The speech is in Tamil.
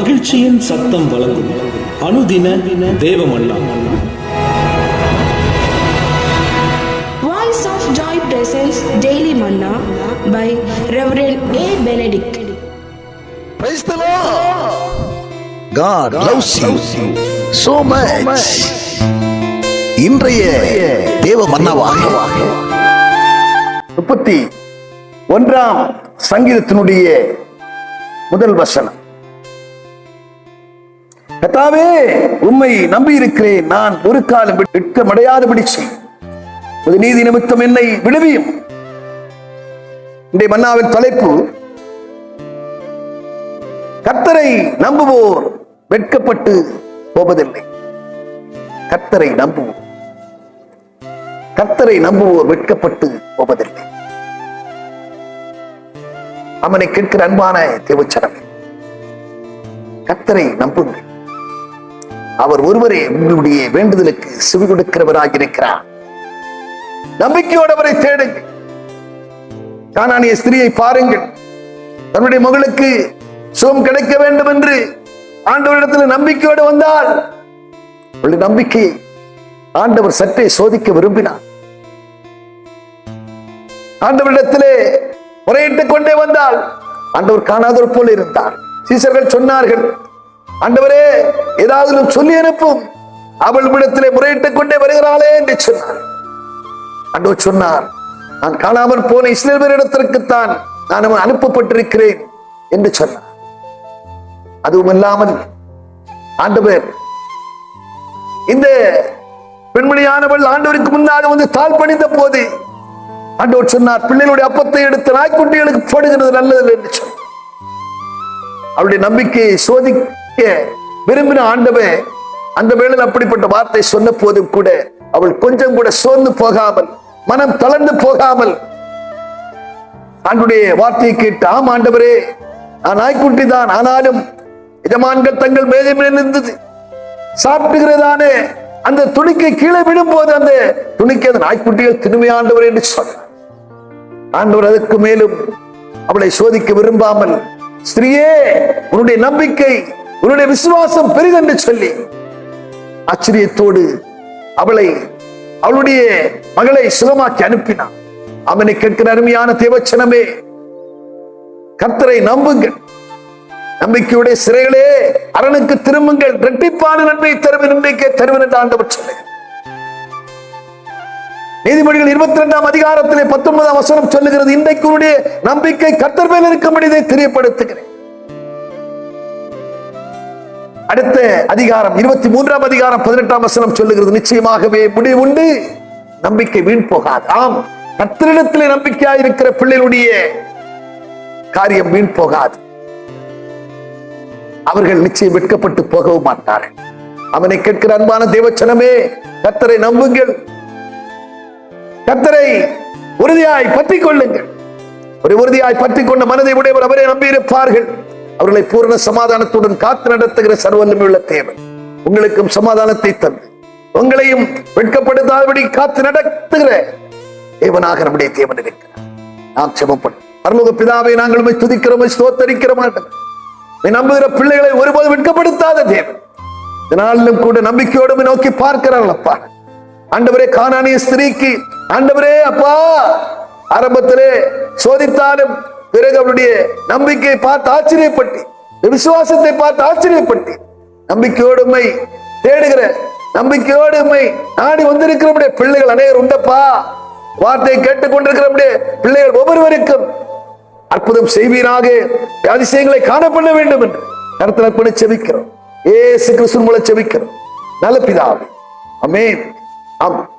மகிழ்ச்சியின் சத்தம் வழங்கும் அனுதின தேவமல்லா Joy presents Daily Manna by Reverend A. Benedict. Praise the Lord. God loves you so much. இன்றைய தேவ மன்னவாக முப்பத்தி ஒன்றாம் சங்கீதத்தினுடைய முதல் வசனம் கத்தாவே உண்மை நம்பி இருக்கிறேன் நான் ஒரு காலம் வெட்கமடையாதபடி செய். நீதி நிமித்தம் என்னை விடுவியும். இன்றைய மன்னாவின் தலைப்பு கத்தரை நம்புவோர் வெட்கப்பட்டு போவதில்லை. கத்தரை நம்புவோர். கத்தரை நம்புவோர் வெட்கப்பட்டு போவதில்லை. அவனை கேட்கிற அன்பான தேவச்சனமே. கத்தரை நம்புங்கள். அவர் ஒருவரே உங்களுடைய வேண்டுதலுக்கு செவி கொடுக்கிறவராக இருக்கிறார். நம்பிக்கையோடு அவரை தேடுங்கள். காணானிய ஸ்திரியை பாருங்கள். தன்னுடைய மகளுக்கு சுகம் கிடைக்க வேண்டும் என்று ஆண்டவரிடத்தில் நம்பிக்கையோடு வந்தால் அவளுடைய நம்பிக்கையை ஆண்டவர் சற்றே சோதிக்க விரும்பினார். ஆண்டவரிடத்திலே முறையிட்டுக் கொண்டே வந்தால் ஆண்டவர் காணாதவர் போல இருந்தார். சீசர்கள் சொன்னார்கள் ஆண்டவரே ஏதாவது சொல்லி அனுப்பும். அவள் இடத்திலே முறையிட்டுக் கொண்டே வருகிறாளே என்று சொன்னார். அன்று சொன்னார் நான் காணாமல் போன இஸ்ரேலரிடத்திற்குத்தான் நான் அவன் அனுப்பப்பட்டிருக்கிறேன் என்று சொன்னார். அதுவும் இல்லாமல் ஆண்டவர் இந்த பெண்மணியானவள் ஆண்டவருக்கு முன்னாக வந்து தாழ் பணிந்த போது ஆண்டவர் சொன்னார் பிள்ளைகளுடைய அப்பத்தை எடுத்து நாய்க்குட்டிகளுக்கு போடுகிறது நல்லது என்று சொன்னார். அவருடைய நம்பிக்கையை சோதி விரும்பின ஆண்டவே அந்த வேளையில் அப்படிப்பட்ட வார்த்தை சொன்ன போதும் கூட அவள் கொஞ்சம் கூட சோர்ந்து போகாமல் மனம் தளர்ந்து போகாமல் ஆண்டுடைய வார்த்தையை கேட்டு ஆம் ஆண்டவரே நான் நாய்க்குட்டி தான் ஆனாலும் எஜமான்கள் தங்கள் மேதை இருந்தது சாப்பிட்டுகிறதானே அந்த துணிக்கை கீழே விழும்போது அந்த துணிக்கை அந்த நாய்க்குட்டிகள் திரும்பி ஆண்டவர் என்று சொன்னார். ஆண்டவர் அதற்கு மேலும் அவளை சோதிக்க விரும்பாமல் ஸ்திரீயே உன்னுடைய நம்பிக்கை உன்னுடைய விசுவாசம் பெரிதென்று சொல்லி ஆச்சரியத்தோடு அவளை அவளுடைய மகளை சுகமாக்கி அனுப்பினான். அவனை கேட்கிற அருமையான தேவச்சனமே கர்த்தரை நம்புங்கள். நம்பிக்கையுடைய சிறைகளே அரணுக்கு திரும்புங்கள். இரட்டிப்பான நன்மை தருவன் இன்றைக்கே தருவன் என்று ஆண்டவர் சொல்லுங்கள் நீதிமொழிகள் இருபத்தி ரெண்டாம் அதிகாரத்திலே பத்தொன்பதாம் வசனம் சொல்லுகிறது இன்றைக்கு நம்பிக்கை கர்த்தர் மேல் இருக்கும்படி இதை தெரியப்படுத்துகிறேன். அடுத்த அதிகாரம் இருபத்தி மூன்றாம் அதிகாரம் பதினெட்டாம் வசனம் சொல்லுகிறது நிச்சயமாகவே முடிவுண்டு நம்பிக்கை வீண் போகாது. ஆம் கர்த்தரிடத்திலே நம்பிக்கையா இருக்கிற பிள்ளைகளுடைய காரியம் வீண் போகாது. அவர்கள் நிச்சயம் வெட்கப்பட்டு போகவும் மாட்டார்கள். அவனை கேட்கிற அன்பான தேவச்சனமே கத்தரை நம்புங்கள். கத்தரை உறுதியாய் பற்றி கொள்ளுங்கள். ஒரு உறுதியாய் பற்றி கொண்ட மனதை உடையவர் அவரை நம்பியிருப்பார்கள். அவர்களை பூரண சமாதானத்துடன் காத்து நடத்துகிற சர்வல்லமையுள்ள தேவன். உங்களுக்கும் சமாதானத்தை தந்து உங்களையும் வெட்கப்படுத்தாதபடி காத்து நடத்துகிற தேவனாக நம்முடைய தேவன் இருக்கிறார். நாம் செபப்படும் பரலோக பிதாவை நாங்கள் துதிக்கிறோம் ஸ்தோத்தரிக்கிற மாட்டோம் நம்புகிற பிள்ளைகளை ஒருபோதும் வெட்கப்படுத்தாத தேவன். இதனாலும் கூட நம்பிக்கையோடு நோக்கி பார்க்கிறார்கள் அப்பா. ஆண்டவரே காணானிய ஸ்திரீக்கு ஆண்டவரே அப்பா. ஆரம்பத்திலே சோதித்தாலும் பிறகு அவருடைய நம்பிக்கையை பார்த்து ஆச்சரியப்பட்டு விசுவாசத்தை பார்த்து ஆச்சரியப்பட்டு நம்பிக்கையோடுமை தேடுகிற நம்பிக்கையோடுமை நாடி வந்திருக்கிறவருடைய பிள்ளைகள் அநேகர் உண்டப்பா? வார்த்தையை கேட்டுக்கொண்டிருக்கிறபடிய பிள்ளைகள் ஒவ்வொருவருக்கும் அற்புதம் செய்வீராக. அதிசயங்களை காணப்பட வேண்டும் என்று கருத்தில் பண்ணி செபிக்கிறோம். ஏசு கிறிஸ்து மூலம் செபிக்கிறோம். நல்ல பிதாவே. அமேன் ஆம்.